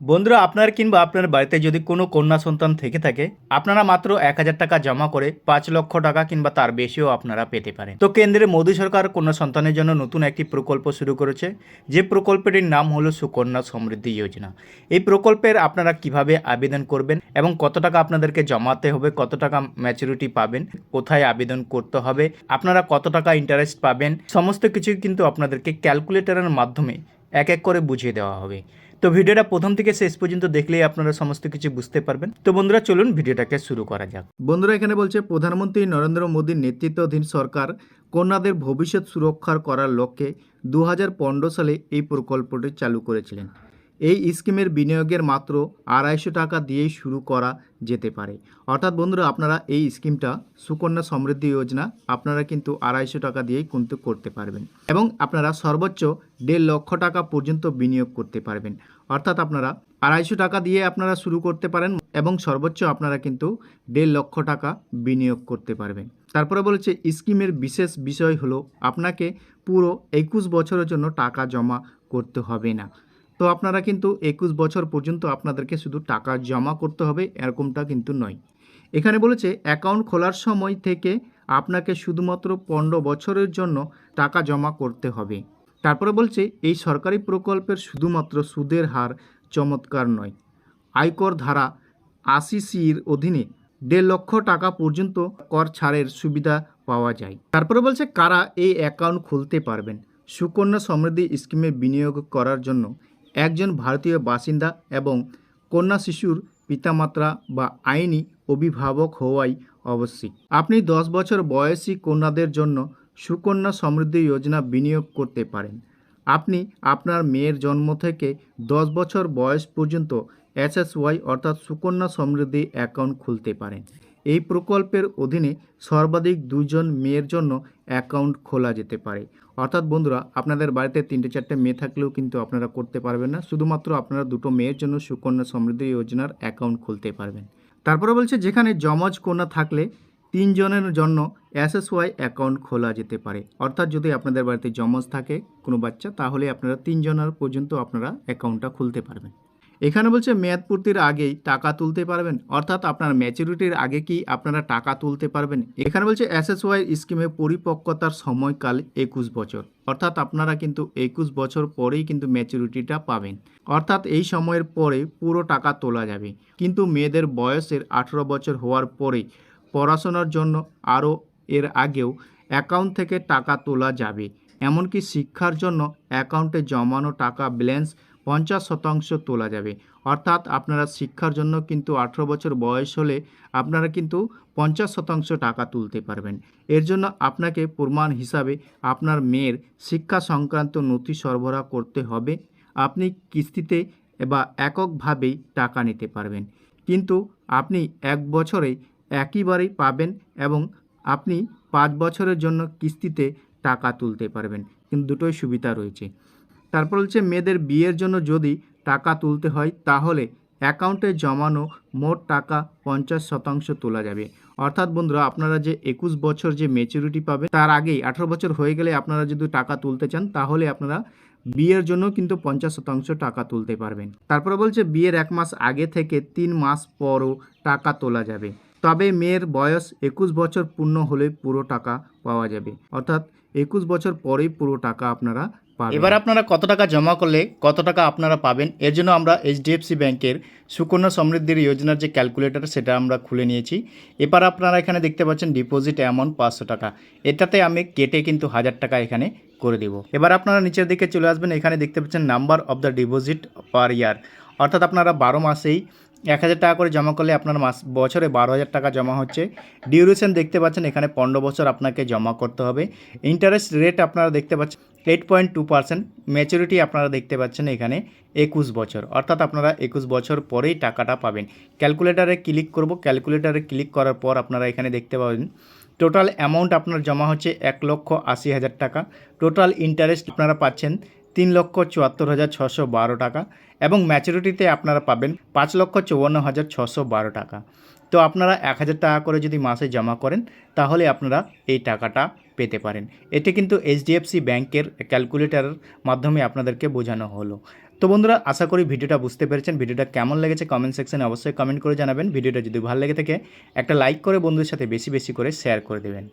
বন্ধুরা, আপনার কিংবা আপনার বাড়িতে যদি কোনো কন্যা সন্তান থেকে থাকে, আপনারা মাত্র এক হাজার টাকা জমা করে পাঁচ লক্ষ টাকা কিংবা তার বেশিও আপনারা পেতে পারেন। তো কেন্দ্রের মোদী সরকার কন্যা সন্তানের জন্য নতুন একটি প্রকল্প শুরু করেছে। যে প্রকল্পটির নাম হলো সুকন্যা সমৃদ্ধি যোজনা। এই প্রকল্পের আপনারা কীভাবে আবেদন করবেন এবং কত টাকা আপনাদেরকে জমাতে হবে, কত টাকা ম্যাচুরিটি পাবেন, কোথায় আবেদন করতে হবে, আপনারা কত টাকা ইন্টারেস্ট পাবেন, সমস্ত কিছু কিন্তু আপনাদেরকে ক্যালকুলেটরের মাধ্যমে এক এক করে বুঝিয়ে দেওয়া হবে। তো ভিডিওটা প্রথম থেকে শেষ পর্যন্ত দেখলেই আপনারা সমস্ত কিছু বুঝতে পারবেন। তো বন্ধুরা, চলুন ভিডিওটাকে শুরু করা যাক। বন্ধুরা, এখানে বলছে, প্রধানমন্ত্রী নরেন্দ্র মোদীর নেতৃত্বাধীন সরকার কন্যাদের ভবিষ্যৎ সুরক্ষার করার লক্ষ্যে দু হাজার পনেরো সালে এই প্রকল্পটি চালু করেছিলেন। এই স্কিমের বিনিয়োগের মাত্র আড়াইশো টাকা দিয়েই শুরু করা যেতে পারে। অর্থাৎ বন্ধুরা, আপনারা এই স্কিমটা সুকন্যা সমৃদ্ধি যোজনা, আপনারা কিন্তু আড়াইশো টাকা দিয়েই কিন্তু করতে পারবেন এবং আপনারা সর্বোচ্চ দেড় লক্ষ টাকা পর্যন্ত বিনিয়োগ করতে পারবেন। অর্থাৎ আপনারা আড়াইশো টাকা দিয়ে আপনারা শুরু করতে পারেন এবং সর্বোচ্চ আপনারা কিন্তু দেড় লক্ষ টাকা বিনিয়োগ করতে পারবেন। তারপরে বলেছে, স্কিমের বিশেষ বিষয় হলো, আপনাকে পুরো একুশ বছরের জন্য টাকা জমা করতে হবে না। তো আপনারা কিন্তু একুশ বছর পর্যন্ত আপনাদেরকে শুধু টাকা জমা করতে হবে, এরকমটা কিন্তু নয়। এখানে বলেছে, অ্যাকাউন্ট খোলার সময় থেকে আপনাকে শুধুমাত্র পনেরো বছরের জন্য টাকা জমা করতে হবে। তারপরে বলছে, এই সরকারি প্রকল্পের শুধুমাত্র সুদের হার চমৎকার নয়। আয়কর ধারা আশি সির অধীনে দেড় লক্ষ টাকা পর্যন্ত কর ছাড়ের সুবিধা পাওয়া যায়। তারপরে বলছে, কারা এই অ্যাকাউন্ট খুলতে পারবেন? সুকন্যা সমৃদ্ধি স্কিমে বিনিয়োগ করার জন্য একজন ভারতীয় বাসিন্দা এবং কন্যা শিশুর পিতামাত্রা বা আইনি অভিভাবক হওয়াই আবশ্যিক। আপনি দশ বছর বয়সী কন্যাদের জন্য সুকন্যা সমৃদ্ধি যোজনা বিনিয়োগ করতে পারেন। আপনি আপনার মেয়ের জন্ম থেকে দশ বছর বয়স পর্যন্ত এসএসওয়াই অর্থাৎ সুকন্যা সমৃদ্ধি অ্যাকাউন্ট খুলতে পারেন। এই প্রকল্পের অধীনে সর্বাধিক দুজন মেয়ের জন্য অ্যাকাউন্ট খোলা যেতে পারে। অর্থাৎ বন্ধুরা, আপনাদের বাড়িতে তিনটে চারটে মেয়ে থাকলেও কিন্তু আপনারা করতে পারবেন না। শুধুমাত্র আপনারা দুটো মেয়ের জন্য সুকন্যা সমৃদ্ধি যোজনার অ্যাকাউন্ট খুলতে পারবেন। তারপরে বলছে, যেখানে জমজ কন্যা থাকলে তিনজনের জন্য এসএসওয়াই অ্যাকাউন্ট খোলা যেতে পারে। অর্থাৎ যদি আপনাদের বাড়িতে জমজ থাকে কোনো বাচ্চা, তাহলে আপনারা তিনজনের পর্যন্ত আপনারা অ্যাকাউন্টটা খুলতে পারবেন। এখানে বলছে মেয়াদ পূর্তির আগেই টাকা তুলতে পারবেন। অর্থাৎ আপনার ম্যাচুরিটির আগে কি আপনারা টাকা তুলতে পারবেন? এখানে বলছে এসএসওয়াই স্কিমে পরিপক্কতার সময়কাল একুশ বছর। অর্থাৎ আপনারা কিন্তু একুশ বছর পরেই কিন্তু ম্যাচুরিটিটা পাবেন। অর্থাৎ এই সময়ের পরে পুরো টাকা তোলা যাবে। কিন্তু মেয়েদের বয়সের আঠেরো বছর হওয়ার পরে পড়াশোনার জন্য আরও এর আগেও অ্যাকাউন্ট থেকে টাকা তোলা যাবে। এমনকি শিক্ষার জন্য অ্যাকাউন্টে জমানো টাকা ব্যালেন্স পঞ্চাশ শতাংশ তোলা যাবে। অর্থাৎ আপনারা শিক্ষার জন্য কিন্তু আঠেরো বছর বয়স হলে আপনারা কিন্তু পঞ্চাশ শতাংশ টাকা তুলতে পারবেন। এর জন্য আপনাকে প্রমাণ হিসাবে আপনার মেয়ের শিক্ষা সংক্রান্ত নথি সরবরাহ করতে হবে। আপনি কিস্তিতে বা এককভাবেই টাকা নিতে পারবেন। কিন্তু আপনি এক বছরে একইবারেই পাবেন এবং আপনি পাঁচ বছরের জন্য কিস্তিতে টাকা তুলতে পারবেন। কিন্তু দুটোই সুবিধা রয়েছে। তারপর হচ্ছে মেয়েদের বিয়ের জন্য যদি টাকা তুলতে হয়, তাহলে অ্যাকাউন্টে জমানো মোট টাকা পঞ্চাশ শতাংশ তোলা যাবে। অর্থাৎ বন্ধুরা, আপনারা যে একুশ বছর যে মেচুরিটি পাবে তার আগেই আঠারো বছর হয়ে গেলে আপনারা যদি টাকা তুলতে চান, তাহলে আপনারা বিয়ের জন্য কিন্তু পঞ্চাশ শতাংশ টাকা তুলতে পারবেন। তারপরে বলছে, বিয়ের এক মাস আগে থেকে তিন মাস পরও টাকা তোলা যাবে। তবে মেয়ের বয়স একুশ বছর পূর্ণ হলে পুরো টাকা পাওয়া যাবে। অর্থাৎ একুশ বছর পরেই পুরো টাকা আপনারা পাবেন। এবার আপনারা কত টাকা জমা করলে কত টাকা আপনারা পাবেন? এর জন্য আমরা এইচডিএফসি ব্যাংকের সুকন্যা সমৃদ্ধির যোজনার যে ক্যালকুলেটর, সেটা আমরা খুলে নিয়েছি। এবার আপনারা এখানে দেখতে পাচ্ছেন ডিপোজিট অ্যামাউন্ট পাঁচশো টাকা। এটাতে আমি কেটে কিন্তু হাজার টাকা এখানে করে দেব। এবার আপনারা নিচের দিকে চলে আসবেন। এখানে দেখতে পাচ্ছেন number of the deposit per year. অর্থাৎ আপনারা বারো মাসেই এক হাজার টাকা করে জমা করলে আপনার মাস, বছরে বারো হাজার টাকা জমা হচ্ছে। ডিউরেশন দেখতে পাচ্ছেন, এখানে পনেরো বছর আপনাকে জমা করতে হবে। ইন্টারেস্ট রেট আপনারা দেখতে পাচ্ছেন eight point two percent maturity আপনারা দেখতে পাচ্ছেন এখানে একুশ বছর। অর্থাৎ আপনারা একুশ বছর পরেই টাকাটা পাবেন। ক্যালকুলেটারে ক্লিক করব ক্যালকুলেটারে ক্লিক করার পর আপনারা এখানে দেখতে পাবেন টোটাল অ্যামাউন্ট আপনার জমা হচ্ছে এক লক্ষ আশি হাজার টাকা। টোটাল ইন্টারেস্ট আপনারা পাচ্ছেন তিন লক্ষ চুয়াত্তর হাজার ছশো বারো টাকা এবং ম্যাচুরিটিতে আপনারা পাবেন পাঁচ লক্ষ চৌয়ান্ন হাজার ছশো বারো টাকা। তো আপনারা এক হাজার টাকা করে যদি মাসে জমা করেন, তাহলে আপনারা এই টাকাটা পেতে পারেন। এটি কিন্তু এইচডিএফসি ব্যাংকের ক্যালকুলেটারের মাধ্যমে আপনাদেরকে বোঝানো হলো। তো বন্ধুরা, আশা করি ভিডিওটা বুঝতে পেরেছেন। ভিডিওটা কেমন লেগেছে কমেন্ট সেকশনে অবশ্যই কমেন্ট করে জানাবেন। ভিডিওটা যদি ভালো লেগে থাকে, একটা লাইক করে বন্ধুদের সাথে বেশি বেশি করে শেয়ার করে দেবেন।